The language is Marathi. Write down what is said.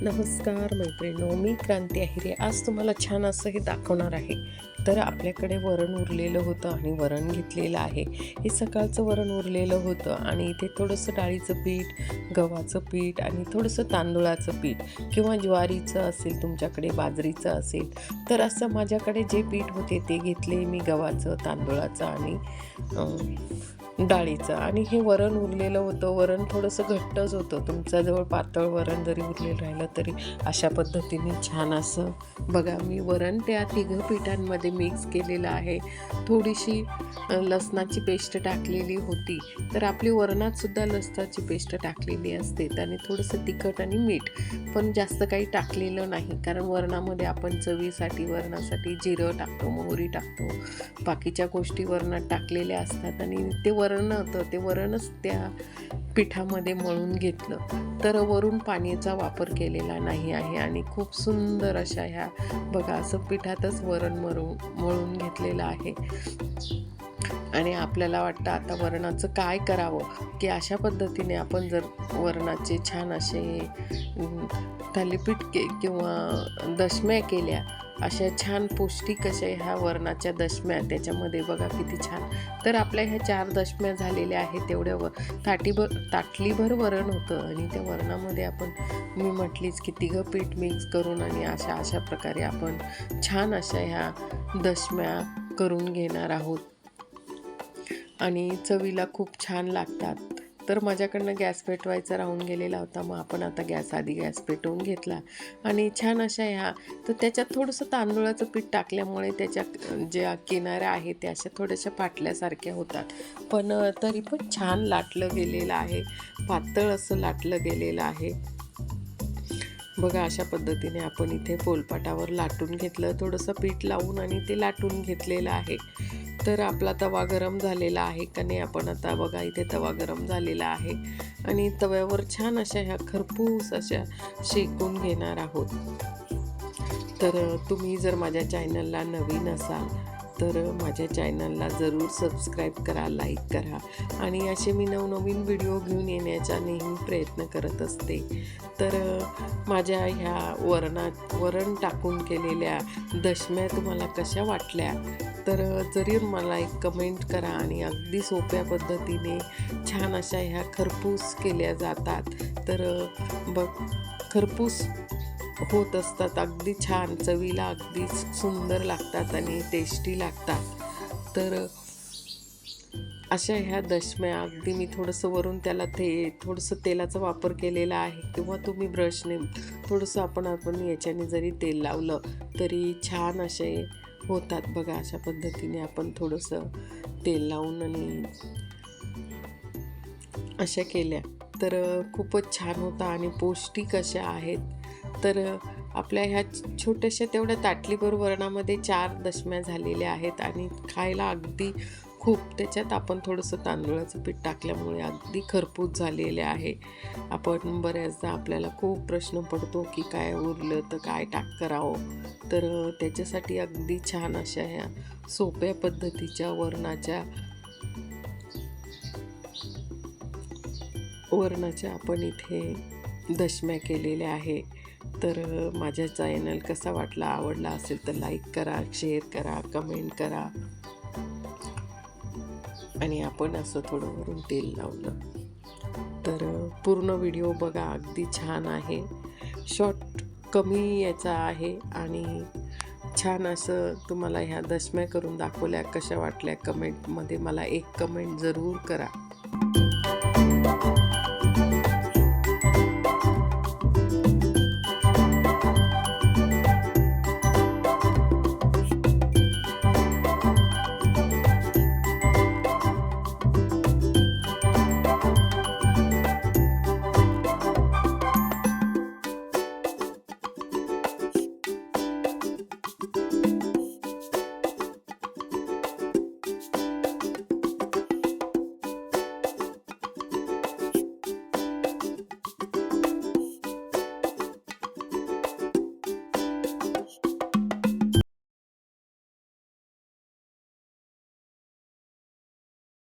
नमस्कार मैत्रिणीनो मी क्रांती अहिरे. आज तुम्हाला छान असं हे दाखवणार आहे. तर आपल्याकडे वरण उरलेलं होतं आणि वरण घेतलेलं आहे. हे सकाळचं वरण उरलेलं होतं आणि इथे थोडंसं डाळीचं पीठ गव्हाचं पीठ आणि थोडंसं तांदूळाचं पीठ किंवा ज्वारीचं असेल तुमच्याकडे बाजरीचं असेल तर असं माझ्याकडे जे पीठ होते ते घेतले मी गव्हाचं तांदूळाचं आणि डाळीचं. आणि हे वरण उरलेलं होतं. वरण थोडंसं घट्टच होतं. तुमच्याजवळ पातळ वरण जरी उरलेलं राहिलं तरी अशा पद्धतीने छान असं बघा मी वरण त्या तिघं पिठांमध्ये मिक्स केलेलं आहे. थोडीशी लसणाची पेस्ट टाकलेली होती. तर आपली वरणात सुद्धा लसणाची पेस्ट टाकलेली असते. आणि थोडंसं तिखट आणि मीठ पण जास्त काही टाकलेलं नाही. कारण वरणामध्ये आपण चवीसाठी वरणासाठी जिरं टाकतो मोहरी टाकतो. बाकीच्या गोष्टी वरणात टाकलेल्या असतात आणि ते वरण होतं. ते वरणच त्या पिठामध्ये मळून घेतलं. तर वरून पाण्याचा वापर केला. केलेला नाही आहे आणि खूप सुंदर अशा ह्या बघा असं पिठातच वरण मरून मळून घेतलेलं आहे. आणि आपल्याला वाटतं आता वरणाचं काय करावं? की अशा पद्धतीने आपण जर वरणाचे छान असे थालीपीठ के किंवा दशम्या केल्या अशा छान पौष्टिक अशा ह्या वरणाच्या दशम्या त्याच्यामध्ये बघा किती छान. तर आपल्या ह्या चार दशम्या झालेल्या आहेत तेवढ्या व ताटीभर ताटलीभर वरण होतं. आणि त्या वरणामध्ये आपण मी म्हटलीच की तिघं पीठ मिक्स करून आणि अशा अशा प्रकारे आपण छान अशा ह्या दशम्या करून घेणार आहोत. आणि चवीला खूप छान लागतात. तर माझ्याकडनं गॅस पेटवायचा राहून गेलेला होता. मग आपण आता गॅस आधी गॅस पेटवून घेतला. आणि छान अशा ह्या तर त्याच्यात थोडंसं तांदूळाचं पीठ टाकल्यामुळे त्याच्या ज्या किनाऱ्या आहेत त्या अशा थोड्याशा फाटल्यासारख्या होतात. पण तरी पण छान लाटलं गेलेलं आहे. पातळ असं लाटलं गेलेलं आहे. बघा अशा पद्धतीने आपण इथे पोलपाटावर लाटून घेतलं. थोडंसं पीठ लावून आणि ते लाटून घेतलेलं आहे. तर आपला तवा गरम झालेला आहे का नाही आपण आता बघा इथे तवा गरम झालेला आहे. आणि तव्यावर छान अशा ह्या खरपूस अशा शेकून घेणार आहोत. तर तुम्ही जर माझ्या चॅनलला नवीन असाल तर माझ्या चॅनलला जरूर सबस्क्राईब करा लाईक करा आणि असे मी नवनवीन व्हिडिओ घेऊन येण्याचा नेहमी प्रयत्न करत असते. तर माझ्या ह्या वरणात वरण टाकून केलेल्या दशम्या तुम्हाला कशा वाटल्या? तर जरी मला एक कमेंट करा आणि अगदी सोप्या पद्धतीने छान अशा ह्या खरपूस केल्या जातात. तर बघ खरपूस होत असतात. अगदी छान चवीला अगदी सुंदर लागतात आणि टेस्टी लागतात. तर अशा ह्या दशम्या अगदी मी थोडंसं वरून त्याला ते थोडंसं तेलाचा वापर केलेला आहे. किंवा तुम्ही ब्रशने थोडंसं आपण आपण याच्याने जरी तेल लावलं तरी छान असे होतात बघा. अशा पद्धतीने आपण थोडंसं तेल लावून आणि अशा केल्या. तर खूपच छान होता आणि पौष्टिक अशा आहेत. तर आपल्या ह्या छोट्याशा तेवढ्या ताटलीभर वरणामध्ये चार दशम्या झालेल्या आहेत आणि खायला अगदी खूप त्याच्यात आपण थोडंसं तांदूळाचं पीठ टाकल्यामुळे अगदी खरपूस झालेले आहे. आपण बऱ्याचदा आपल्याला खूप प्रश्न पडतो की काय उरलं तर काय टाक करावं? तर त्याच्यासाठी अगदी छान अशा ह्या सोप्या पद्धतीच्या वरणाच्या वरणाच्या आपण इथे दशम्या केलेल्या आहे. तर माझ्या चॅनल कसा वाटला आवडला असेल तर लाईक करा शेअर करा कमेंट करा. आणि आपण असं थोडं वरून तेल लावलं. तर पूर्ण व्हिडिओ बघा अगदी छान आहे. शॉर्ट कमी याचा आहे आणि छान असं तुम्हाला ह्या दशम्या करून दाखवल्या कशा वाटल्या कमेंटमध्ये मला एक कमेंट जरूर करा.